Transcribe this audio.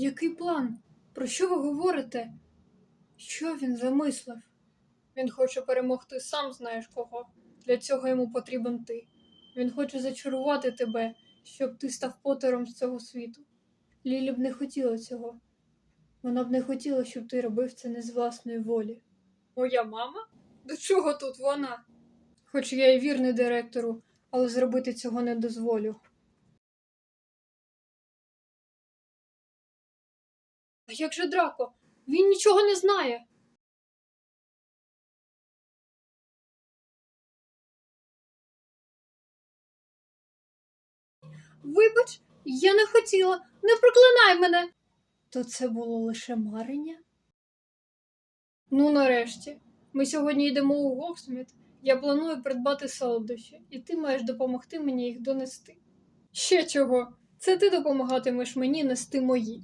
Який план? Про що ви говорите? Що він замислив? Він хоче перемогти сам знаєш кого. Для цього йому потрібен ти. Він хоче зачарувати тебе, щоб ти став потером з цього світу. Лілі б не хотіла цього. Вона б не хотіла, щоб ти робив це не з власної волі. Моя мама? До чого тут вона? Хоч я і вірний директору, але зробити цього не дозволю. А як же Драко? Він нічого не знає. Вибач, я не хотіла, не проклинай мене. То це було лише марення? Ну, нарешті. Ми сьогодні йдемо у Гоксміт. Я планую придбати солодощі, і ти маєш допомогти мені їх донести. Ще чого? Це ти допомагатимеш мені нести мої.